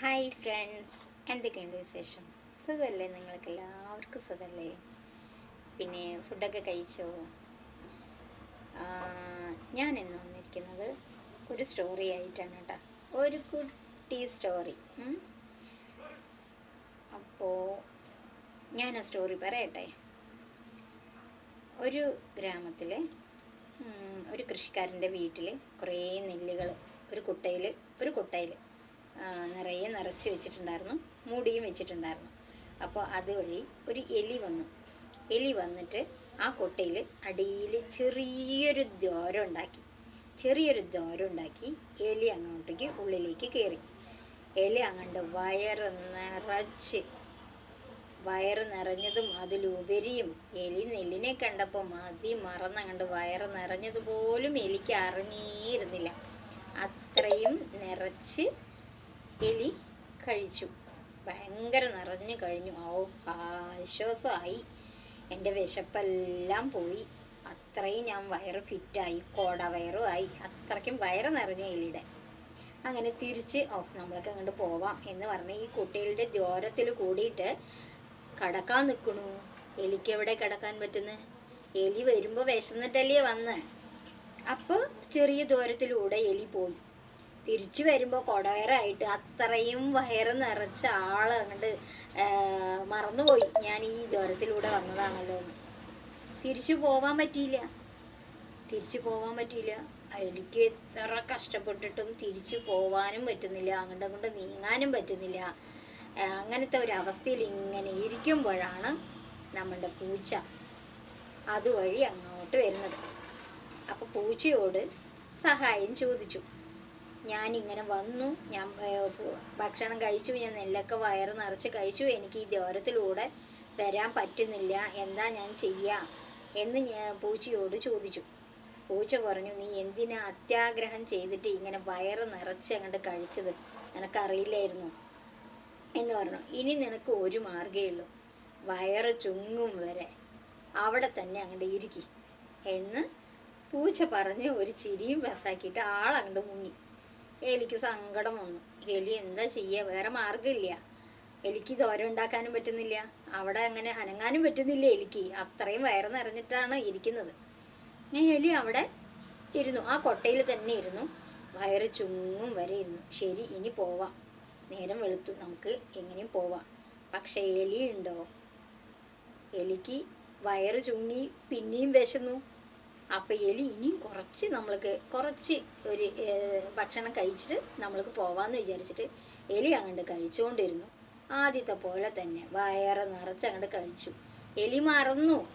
Hi friends എന്തൊക്കെയുണ്ട് വിശേഷം? സുഖമല്ലേ നിങ്ങൾക്ക് എല്ലാവർക്കും സുഖമല്ലേ പിന്നെ ഫുഡൊക്കെ കഴിച്ചോ? ഞാൻ ഇന്ന് വന്നിരിക്കുന്നത് ഒരു സ്റ്റോറി ആയിട്ടാണ് കേട്ടോ. ഒരു കുട്ടി സ്റ്റോറി അപ്പോൾ ഞാൻ ആ സ്റ്റോറി പറയട്ടെ? ഒരു ഗ്രാമത്തിൽ ഒരു കൃഷിക്കാരന്റെ വീട്ടിൽ കുറേ നെല്ലുകൾ ഒരു കുട്ടയിൽ ഒരു കുട്ടയിൽ നിറയെ നിറച്ച് വെച്ചിട്ടുണ്ടായിരുന്നു. മൂടിയും വെച്ചിട്ടുണ്ടായിരുന്നു. അപ്പോൾ അതുവഴി ഒരു എലി വന്നു. എലി വന്നിട്ട് ആ കൊട്ടയിൽ അടിയിൽ ചെറിയൊരു ദ്വാരം ഉണ്ടാക്കി. ചെറിയൊരു ദ്വാരം ഉണ്ടാക്കി എലി അങ്ങോട്ടേക്ക് ഉള്ളിലേക്ക് കയറി എലി അങ്ങോട്ട് വയറ് നിറച്ച്. വയറ് നിറഞ്ഞതും അതിലുപരിയും എലി നെല്ലിനെ കണ്ടപ്പോൾ മതി മറന്നങ്ങണ്ട് വയറ് നിറഞ്ഞതുപോലും എലിക്ക് അറിഞ്ഞിരുന്നില്ല. അത്രയും നിറച്ച് എലി കഴിച്ചു. ഭയങ്കര നിറഞ്ഞു കഴിഞ്ഞു. ഓ ആശ്വാസമായി. എന്റെ വിശപ്പെല്ലാം പോയി. അത്രയും ഞാൻ വയറ് ഫിറ്റായി. കോട വയറും ആയി. അത്രയ്ക്കും വയറ് നിറഞ്ഞു എലിയുടെ. അങ്ങനെ തിരിച്ച് ഓ നമ്മളൊക്കെ അങ്ങോട്ട് പോവാം എന്ന് പറഞ്ഞ് ഈ കുട്ടികളുടെ ദ്വാരത്തിൽ കൂടിയിട്ട് കടക്കാൻ നിൽക്കണു. എലിക്ക് എവിടെ കിടക്കാൻ പറ്റുന്നത് എലി വരുമ്പോൾ വിശന്നിട്ടല്ലേ വന്ന്? അപ്പോൾ ചെറിയ ദൂരത്തിലൂടെ എലി പോയി. തിരിച്ചു വരുമ്പോൾ കൊടവയറായിട്ട് അത്രയും വയറ് നിറച്ച ആൾ മറന്നുപോയി. ഞാൻ ഈ ദൂരത്തിലൂടെ വന്നതാണല്ലോ. എന്ന് തിരിച്ചു പോവാൻ പറ്റിയില്ല. തിരിച്ചു പോവാൻ പറ്റിയില്ല. എനിക്ക് എത്ര കഷ്ടപ്പെട്ടിട്ടും തിരിച്ചു പോവാനും പറ്റുന്നില്ല. അങ്ങോട്ട് അങ്ങോട്ട് നീങ്ങാനും പറ്റുന്നില്ല. അങ്ങനത്തെ ഒരു അവസ്ഥയിൽ ഇങ്ങനെ ഇരിക്കുമ്പോഴാണ് നമ്മളുടെ പൂച്ച അതുവഴി അങ്ങോട്ട് വരുന്നത്. അപ്പോൾ പൂച്ചയോട് സഹായം ചോദിച്ചു. ഞാനിങ്ങനെ വന്നു. ഞാൻ ഭക്ഷണം കഴിച്ചു. ഞാൻ നെല്ലൊക്കെ വയറ് നിറച്ച് കഴിച്ചു. എനിക്ക് ഈ ദ്വാരത്തിലൂടെ വരാൻ പറ്റുന്നില്ല. എന്താ ഞാൻ ചെയ്യാം? എന്ന് ഞാൻ പൂച്ചയോട് ചോദിച്ചു. പൂച്ച പറഞ്ഞു നീ എന്തിനാ അത്യാഗ്രഹം ചെയ്തിട്ട് ഇങ്ങനെ വയറ് നിറച്ച് അങ്ങോട്ട് കഴിച്ചത്? നിനക്കറിയില്ലായിരുന്നു? എന്ന് പറഞ്ഞു. ഇനി നിനക്ക് ഒരു മാർഗേ ഉള്ളൂ. വയറ് ചുങ്ങും വരെ. അവിടെ തന്നെ അങ്ങോട്ട് ഇരിക്കി. എന്ന് പൂച്ച പറഞ്ഞ് ഒരു ചിരിയും പാസ്സാക്കിയിട്ട് ആളങ്ങോട്ട് മുങ്ങി. എലിക്ക് സങ്കടം വന്നു. എലി എന്താ ചെയ്യുക വേറെ മാർഗമില്ല. എലിക്ക് ദോരം ഉണ്ടാക്കാനും പറ്റുന്നില്ല. അവിടെ അങ്ങനെ അനങ്ങാനും പറ്റുന്നില്ല എലിക്ക്. അത്രയും വയറ് നിറഞ്ഞിട്ടാണ് ഇരിക്കുന്നത്. ഞാൻ എലി അവിടെ ഇരുന്നു. ആ കൊട്ടയിൽ തന്നെ ഇരുന്നു. വയറ് ചുങ്ങും വരെ ഇരുന്നു. ശരി ഇനി പോവാം. നേരം വെളുത്തു. നമുക്ക് എങ്ങനെയും പോവാം. പക്ഷെ എലി ഉണ്ടോ? എലിക്ക് വയറ് ചുങ്ങി പിന്നെയും വിശന്നു. അപ്പം എലി ഇനിയും കുറച്ച് നമ്മൾക്ക് കുറച്ച് ഒരു ഭക്ഷണം കഴിച്ചിട്ട് നമ്മൾക്ക് പോവാമെന്ന് വിചാരിച്ചിട്ട് എലി അങ്ങോട്ട് കഴിച്ചുകൊണ്ടിരുന്നു ആദ്യത്തെ പോലെ തന്നെ വയറ് നിറച്ച് അങ്ങോട്ട് കഴിച്ചു. എലി മറന്നു.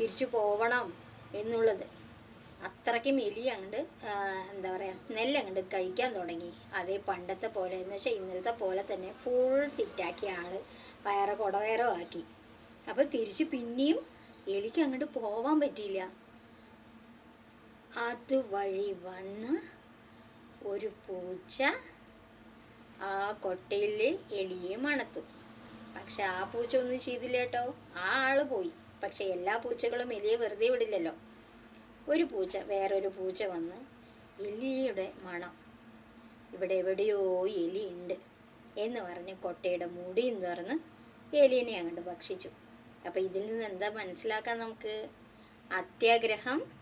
തിരിച്ചു പോവണം എന്നുള്ളത്. അത്രയ്ക്കും എലി അങ്ങോട്ട് എന്താ പറയുക നെല്ല് അങ്ങോട്ട് കഴിക്കാൻ തുടങ്ങി. അതേ പണ്ടത്തെ പോലെ എന്ന് വെച്ചാൽ ഇന്നലത്തെ പോലെ തന്നെ ഫുൾ ഫിറ്റാക്കിയ ആൾ വയറ് കുടവയറോ ആക്കി. അപ്പോൾ തിരിച്ച് പിന്നെയും എലിക്ക് അങ്ങോട്ട് പോവാൻ പറ്റിയില്ല. അതുവഴി വന്ന് ഒരു പൂച്ച ആ കൊട്ടയിൽ എലിയെ മണത്തു. പക്ഷെ ആ പൂച്ച ഒന്നും ചെയ്തില്ല കേട്ടോ. ആ ആൾ പോയി. പക്ഷെ എല്ലാ പൂച്ചകളും എലിയെ വെറുതെ വിടില്ലല്ലോ. ഒരു പൂച്ച വേറൊരു പൂച്ച വന്ന് എലിയുടെ മണം. ഇവിടെ എവിടെയോ എലി ഉണ്ട് എന്ന് പറഞ്ഞ് കൊട്ടയുടെ മുടിയും തുറന്ന് എലിനെ അങ്ങോട്ട് ഭക്ഷിച്ചു. അപ്പം ഇതിൽ നിന്ന് എന്താ മനസ്സിലാക്കാൻ നമുക്ക്? അത്യാഗ്രഹം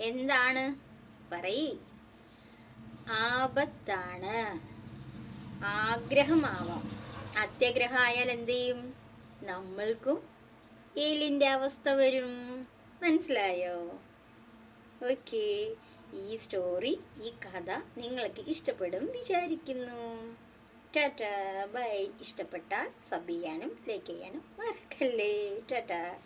എന്താണ്? പറയി. ആപത്താണ്. ആഗ്രഹമാവാം. അത്യഗ്രഹമായാൽ എന്ത് ചെയ്യും? നമ്മൾക്കും എലിന്റെ അവസ്ഥ വരും. മനസ്സിലായോ? ഓക്കെ. ഈ സ്റ്റോറി ഈ കഥ നിങ്ങൾക്ക് ഇഷ്ടപ്പെടും വിചാരിക്കുന്നു. ടാറ്റാ. ബൈ. ഇഷ്ടപ്പെട്ടാൽ സബ് ചെയ്യാനും ലൈക്ക് ചെയ്യാനും മറക്കല്ലേ. ടാറ്റ.